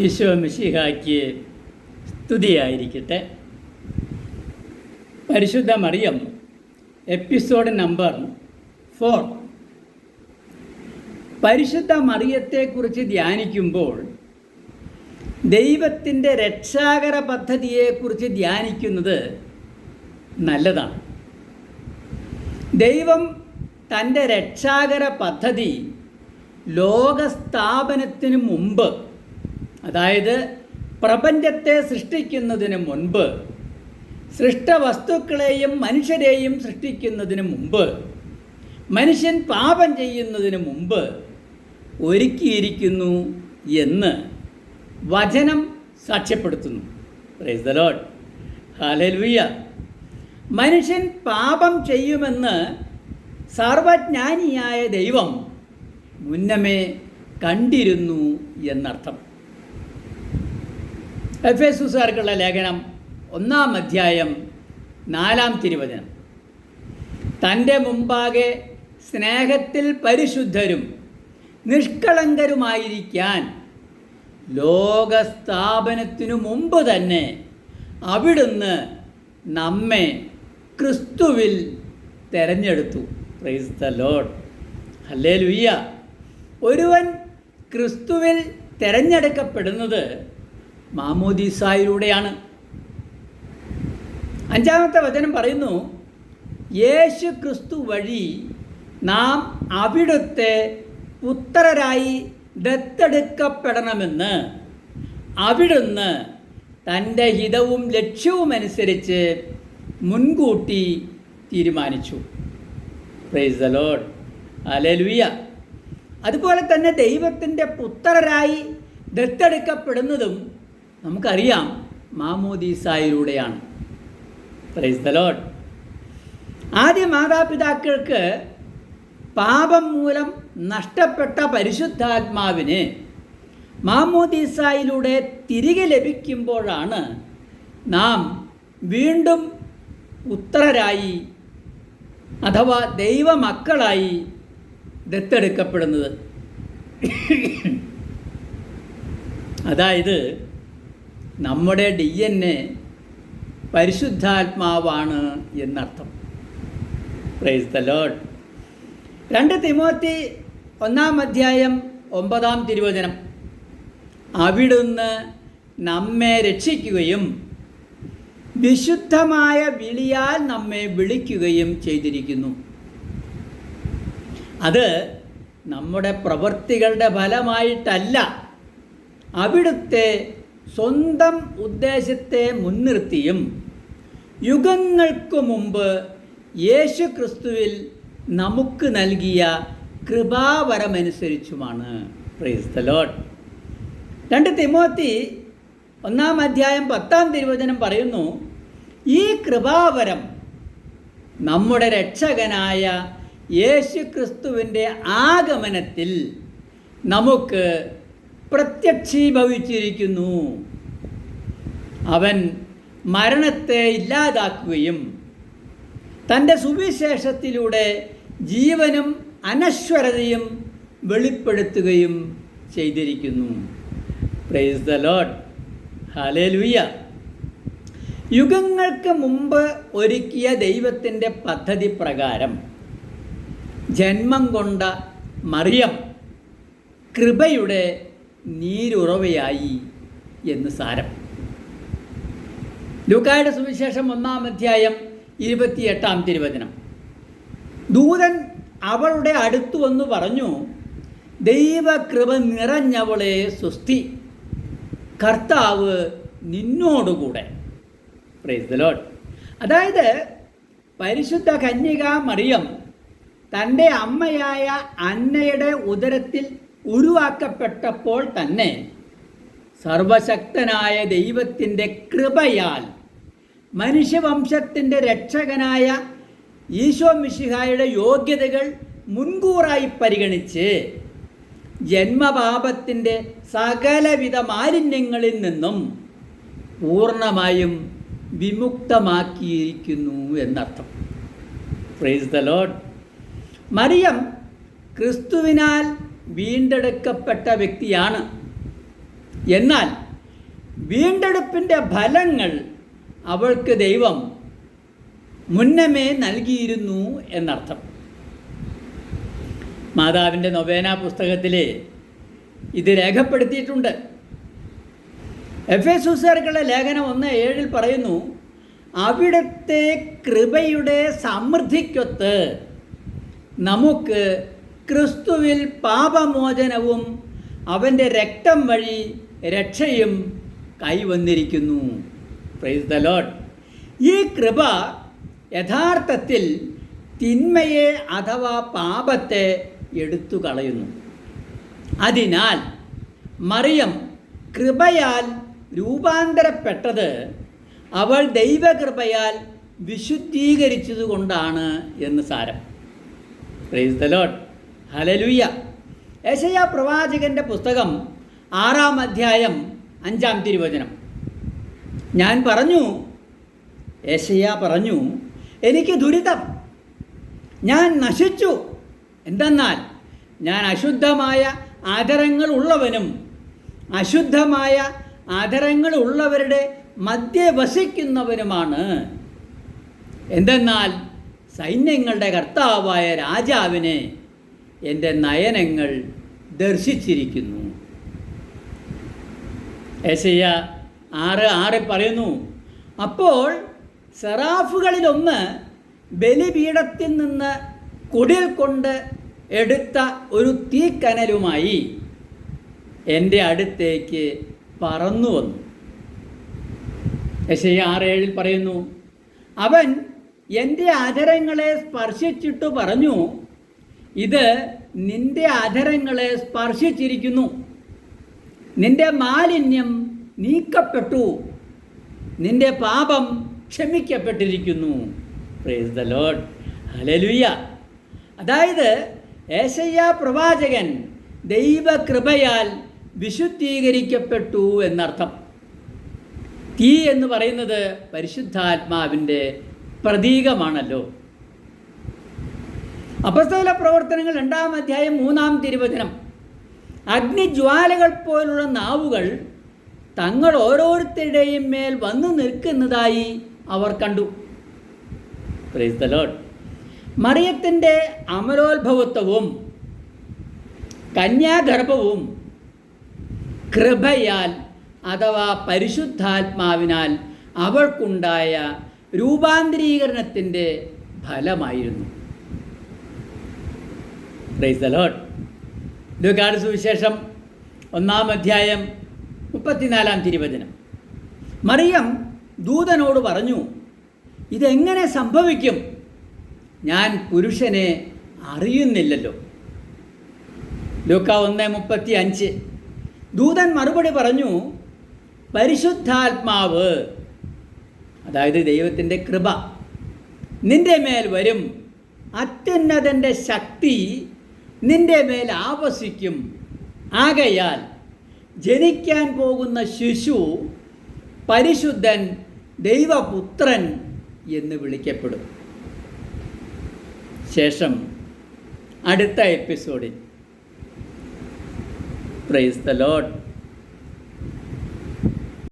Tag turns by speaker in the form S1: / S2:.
S1: ഈശോ മിശിഹായ്ക്ക് സ്തുതിയായിരിക്കട്ടെ. പരിശുദ്ധ മറിയം എപ്പിസോഡ് നമ്പർ ഫോർ പരിശുദ്ധ മറിയത്തെക്കുറിച്ച് ധ്യാനിക്കുമ്പോൾ ദൈവത്തിന്റെ രക്ഷാകര പദ്ധതിയെക്കുറിച്ച് ധ്യാനിക്കുന്നത് നല്ലതാണ്. ദൈവം തന്റെ രക്ഷാകര പദ്ധതി ലോകസ്ഥാപനത്തിന് മുമ്പ് അതായത് പ്രപഞ്ചത്തെ സൃഷ്ടിക്കുന്നതിന് മുൻപ് സൃഷ്ടവസ്തുക്കളെയും മനുഷ്യരെയും സൃഷ്ടിക്കുന്നതിന് മുമ്പ് മനുഷ്യൻ പാപം ചെയ്യുന്നതിന് മുമ്പ് ഒരുക്കിയിരിക്കുന്നു എന്ന് വചനം സാക്ഷ്യപ്പെടുത്തുന്നു. പ്രൈസ് മനുഷ്യൻ പാപം ചെയ്യുമെന്ന് സർവജ്ഞാനിയായ ദൈവം മുന്നമേ കണ്ടിരുന്നു എന്നർത്ഥം. എഫ് എസുസാർക്കുള്ള ലേഖനം ഒന്നാം അധ്യായം നാലാം തിരുവചനം. തന്റെ മുമ്പാകെ സ്നേഹത്തിൽ പരിശുദ്ധരും നിഷ്കളങ്കരുമായിരിക്കാൻ ലോകസ്ഥാപനത്തിനു മുമ്പ് തന്നെ അവിടുന്ന് നമ്മെ ക്രിസ്തുവിൽ തെരഞ്ഞെടുത്തു. പ്രൈസ് ദ ലോഡ് അല്ലേ ലുയ്യ ഒരുവൻ ക്രിസ്തുവിൽ തിരഞ്ഞെടുക്കപ്പെടുന്നത് മാമോദീസായിലൂടെയാണ്. അഞ്ചാമത്തെ വചനം പറയുന്നു യേശു ക്രിസ്തു വഴി നാം അവിടുത്തെ പുത്രരായി ദത്തെടുക്കപ്പെടണമെന്ന് അവിടുന്ന് തന്റെ ഹിതവും ലക്ഷ്യവും അനുസരിച്ച് മുൻകൂട്ടി തീരുമാനിച്ചു. പ്രൈസ് ദ ലോഡ് അലലുയ അതുപോലെ തന്നെ ദൈവത്തിന്റെ പുത്രരായി ദത്തെടുക്കപ്പെടുന്നതും നമുക്കറിയാം മാമോദീസായിലൂടെയാണ്. പ്രൈസ് ആദ്യ മാതാപിതാക്കൾക്ക് പാപം മൂലം നഷ്ടപ്പെട്ട പരിശുദ്ധാത്മാവിന് മാമോദീസായിലൂടെ തിരികെ ലഭിക്കുമ്പോഴാണ് നാം വീണ്ടും ഉത്തരരായി അഥവാ ദൈവമക്കളായി ദത്തെടുക്കപ്പെടുന്നത്. അതായത് നമ്മുടെ ഡി എൻ എ പരിശുദ്ധാത്മാവാണ് എന്നർത്ഥം. പ്രൈസ് ദ ലോഡ് രണ്ട് തിമോത്തി ഒന്നാം അധ്യായം ഒമ്പതാം തിരുവചനം. അവിടുന്ന് നമ്മെ രക്ഷിക്കുകയും വിശുദ്ധമായ വിളിയാൽ നമ്മെ വിളിക്കുകയും ചെയ്തിരിക്കുന്നു. അത് നമ്മുടെ പ്രവൃത്തികളുടെ ഫലമായിട്ടല്ല അവിടുത്തെ സ്വന്തം ഉദ്ദേശത്തെ മുൻനിർത്തിയും യുഗങ്ങൾക്ക് മുമ്പ് യേശു ക്രിസ്തുവിൽ നമുക്ക് നൽകിയ കൃപാവരമനുസരിച്ചുമാണ്. പ്രൈസ് ദ ലോഡ് രണ്ട് തിമോത്തി ഒന്നാം അധ്യായം പത്താം തിരുവചനം പറയുന്നു ഈ കൃപാവരം നമ്മുടെ രക്ഷകനായ യേശു ക്രിസ്തുവിന്റെ ആഗമനത്തിൽ നമുക്ക് പ്രത്യക്ഷീഭവിച്ചിരിക്കുന്നു. അവൻ മരണത്തെ ഇല്ലാതാക്കുകയും തന്റെ സുവിശേഷത്തിലൂടെ ജീവനും അനശ്വരതയും വെളിപ്പെടുത്തുകയും ചെയ്തിരിക്കുന്നു. പ്രൈസ് ദ ലോഡ് ഹാലേ ലുയ്യ യുഗങ്ങൾക്ക് മുമ്പ് ഒരുക്കിയ ദൈവത്തിന്റെ പദ്ധതി പ്രകാരം ജന്മം കൊണ്ട മറിയം കൃപയുടെ നീരുറവയായി എന്ന് സാരം. ലൂക്കായുടെ സുവിശേഷം ഒന്നാം അധ്യായം ഇരുപത്തിയെട്ടാം തിരുവചനം. ദൂതൻ അവളുടെ അടുത്തു വന്നു പറഞ്ഞു ദൈവകൃപ നിറഞ്ഞവളെ സ്വസ്തി. കർത്താവ് നിന്നോടുകൂടെ. അതായത് പരിശുദ്ധ കന്യക മറിയം തന്റെ അമ്മയായ അന്നയുടെ ഉദരത്തിൽ ഉരുവാക്കപ്പെട്ടപ്പോൾ തന്നെ സർവശക്തനായ ദൈവത്തിന്റെ കൃപയാൽ മനുഷ്യവംശത്തിന്റെ രക്ഷകനായ ഈശോ മിഷിഹായുടെ യോഗ്യതകൾ മുൻകൂറായി പരിഗണിച്ച് ജന്മപാപത്തിന്റെ സകലവിധ മാലിന്യങ്ങളിൽ നിന്നും പൂർണമായും വിമുക്തമാക്കിയിരിക്കുന്നു എന്നർത്ഥം. പ്രൈസ് ദ ലോഡ് മറിയം ക്രിസ്തുവിനാൽ വീണ്ടെടുക്കപ്പെട്ട വ്യക്തിയാണ്. എന്നാൽ വീണ്ടെടുപ്പിന്റെ ഫലങ്ങൾ അവൾക്ക് ദൈവം മുന്നമേ നൽകിയിരുന്നു എന്നർത്ഥം. മാതാവിന്റെ നൊവേന പുസ്തകത്തിൽ ഇത് രേഖപ്പെടുത്തിയിട്ടുണ്ട്. എഫ് എ സുസേർക്കുള്ള ലേഖനം ഒന്ന് ഏഴിൽ പറയുന്നു അവിടുത്തെ കൃപയുടെ സമൃദ്ധിക്കൊത്ത് നമുക്ക് ക്രിസ്തുവിൽ പാപമോചനവും അവന്റെ രക്തം വഴി രക്ഷയും കൈവന്നിരിക്കുന്നു. പ്രൈസ് ദ ലോഡ് ഈ കൃപ യഥാർത്ഥത്തിൽ തിന്മയെ അഥവാ പാപത്തെ എടുത്തു കളയുന്നു അതിനാൽ മറിയം കൃപയാൽ രൂപാന്തരപ്പെട്ടത് അവൾ ദൈവകൃപയാൽ വിശുദ്ധീകരിച്ചതുകൊണ്ടാണ് എന്ന് സാരം. പ്രൈസ് ദ ലോഡ് ഹലലുയ്യ യശയ പ്രവാചകന്റെ പുസ്തകം ആറാം അധ്യായം അഞ്ചാം തിരുവചനം. ഞാൻ പറഞ്ഞു യശയ പറഞ്ഞു എനിക്ക് ദുരിതം. ഞാൻ നശിച്ചു. എന്തെന്നാൽ ഞാൻ അശുദ്ധമായ ആദരങ്ങൾ ഉള്ളവനും അശുദ്ധമായ ആദരങ്ങൾ ഉള്ളവരുടെ മധ്യ വസിക്കുന്നവനുമാണ്. എന്തെന്നാൽ സൈന്യങ്ങളുടെ കർത്താവായ രാജാവിനെ എന്റെ നയനങ്ങൾ ദർശിച്ചിരിക്കുന്നു. ഏശയ്യ ആറ് ആറ് പറയുന്നു അപ്പോൾ സെറാഫുകളിലൊന്ന് ബലിപീഠത്തിൽ നിന്ന് കുടിൽ കൊണ്ട് എടുത്ത ഒരു തീക്കനലുമായി എന്റെ അടുത്തേക്ക് പറന്നു വന്നു. യശയ്യ ആറ് ഏഴിൽ പറയുന്നു അവൻ എന്റെ അധരങ്ങളെ സ്പർശിച്ചിട്ട് പറഞ്ഞു ഇത് നിന്റെ അധരങ്ങളെ സ്പർശിച്ചിരിക്കുന്നു. നിന്റെ മാലിന്യം നീക്കപ്പെട്ടു. നിന്റെ പാപം ക്ഷമിക്കപ്പെട്ടിരിക്കുന്നു. പ്രേസ് ദ ലോഡ് ഹലലുയ്യ അതായത് ഏശയ്യ പ്രവാചകൻ ദൈവകൃപയാൽ വിശുദ്ധീകരിക്കപ്പെട്ടു എന്നർത്ഥം. തീ എന്ന് പറയുന്നത് പരിശുദ്ധാത്മാവിന്റെ പ്രതീകമാണല്ലോ. അപസ്തോല പ്രവർത്തനങ്ങൾ രണ്ടാം അധ്യായം മൂന്നാം തിരുവചനം. അഗ്നിജ്വാലകൾ പോലുള്ള നാവുകൾ തങ്ങൾ ഓരോരുത്തരുടെയും മേൽ വന്നു നിൽക്കുന്നതായി അവർ കണ്ടു. പ്രൈസ് മറിയത്തിന്റെ അമരോത്ഭവത്വവും കന്യാഗർഭവും കൃപയാൽ അഥവാ പരിശുദ്ധാത്മാവിനാൽ അവൾക്കുണ്ടായ രൂപാന്തരീകരണത്തിന്റെ ഫലമായിരുന്നു. പ്രൈസ് ദ ലോഡ് ലൂക്കാട് സുവിശേഷം ഒന്നാം അധ്യായം മുപ്പത്തിനാലാം തിരുവചനം. മറിയം ദൂതനോട് പറഞ്ഞു ഇതെങ്ങനെ സംഭവിക്കും? ഞാൻ പുരുഷനെ അറിയുന്നില്ലല്ലോ. ലൂക്ക ഒന്ന് മുപ്പത്തി അഞ്ച് ദൂതൻ മറുപടി പറഞ്ഞു പരിശുദ്ധാത്മാവ് അതായത് ദൈവത്തിന്റെ കൃപ നിന്റെ മേൽ വരും. അത്യുന്നതന്റെ ശക്തി നിന്റെ മേൽ ആവസിക്കും ആകയാൽ ജനിക്കാൻ പോകുന്ന ശിശു പരിശുദ്ധൻ ദൈവപുത്രൻ എന്ന് വിളിക്കപ്പെടും. ശേഷം അടുത്ത എപ്പിസോഡിൽ. Price the load